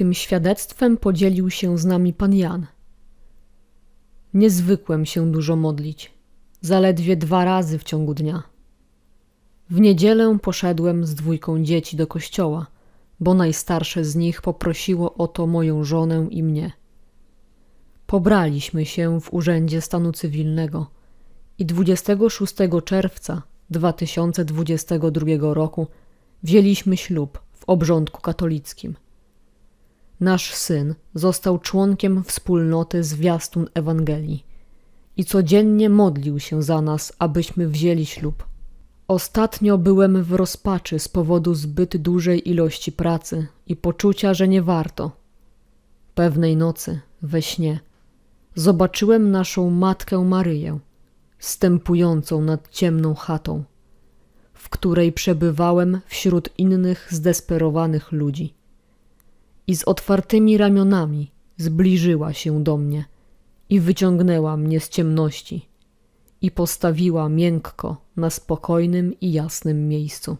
Tym świadectwem podzielił się z nami pan Jan. Nie zwykłem się dużo modlić, zaledwie dwa razy w ciągu dnia. W niedzielę poszedłem z dwójką dzieci do kościoła, bo najstarsze z nich poprosiło o to moją żonę i mnie. Pobraliśmy się w Urzędzie Stanu Cywilnego i 26 czerwca 2022 roku wzięliśmy ślub w obrządku katolickim. Nasz syn został członkiem wspólnoty Zwiastun Ewangelii i codziennie modlił się za nas, abyśmy wzięli ślub. Ostatnio byłem w rozpaczy z powodu zbyt dużej ilości pracy i poczucia, że nie warto. Pewnej nocy, we śnie, zobaczyłem naszą matkę Maryję, stępującą nad ciemną chatą, w której przebywałem wśród innych zdesperowanych ludzi. I z otwartymi ramionami zbliżyła się do mnie i wyciągnęła mnie z ciemności i postawiła miękko na spokojnym i jasnym miejscu.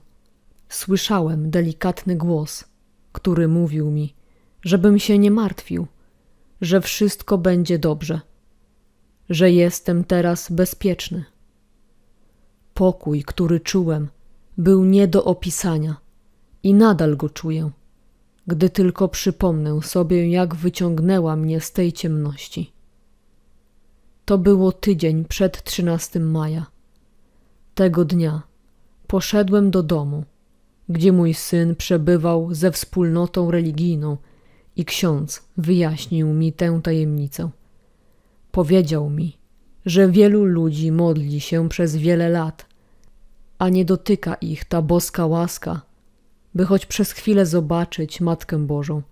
Słyszałem delikatny głos, który mówił mi, żebym się nie martwił, że wszystko będzie dobrze, że jestem teraz bezpieczny. Pokój, który czułem, był nie do opisania i nadal go czuję, gdy tylko przypomnę sobie, jak wyciągnęła mnie z tej ciemności. To było tydzień przed 13 maja. Tego dnia poszedłem do domu, gdzie mój syn przebywał ze wspólnotą religijną i ksiądz wyjaśnił mi tę tajemnicę. Powiedział mi, że wielu ludzi modli się przez wiele lat, a nie dotyka ich ta boska łaska, by choć przez chwilę zobaczyć Matkę Bożą,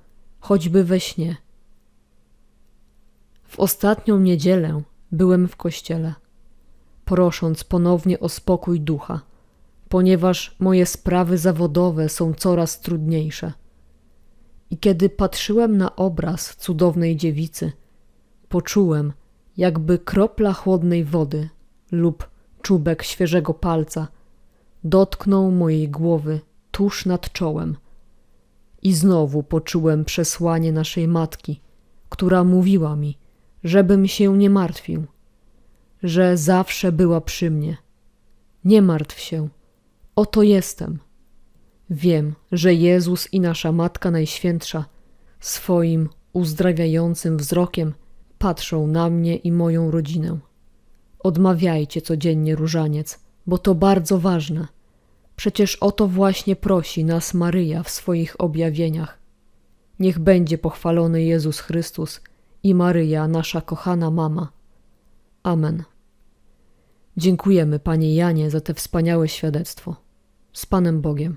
choćby we śnie. W ostatnią niedzielę byłem w kościele, prosząc ponownie o spokój ducha, ponieważ moje sprawy zawodowe są coraz trudniejsze. I kiedy patrzyłem na obraz cudownej dziewicy, poczułem, jakby kropla chłodnej wody lub czubek świeżego palca dotknął mojej głowy tuż nad czołem. I znowu poczułem przesłanie naszej matki, która mówiła mi, żebym się nie martwił, że zawsze była przy mnie. Nie martw się, oto jestem. Wiem, że Jezus i nasza Matka Najświętsza swoim uzdrawiającym wzrokiem patrzą na mnie i moją rodzinę. Odmawiajcie codziennie różaniec, bo to bardzo ważne. Przecież o to właśnie prosi nas Maryja w swoich objawieniach. Niech będzie pochwalony Jezus Chrystus i Maryja, nasza kochana mama. Amen. Dziękujemy, Panie Janie, za te wspaniałe świadectwo. Z Panem Bogiem.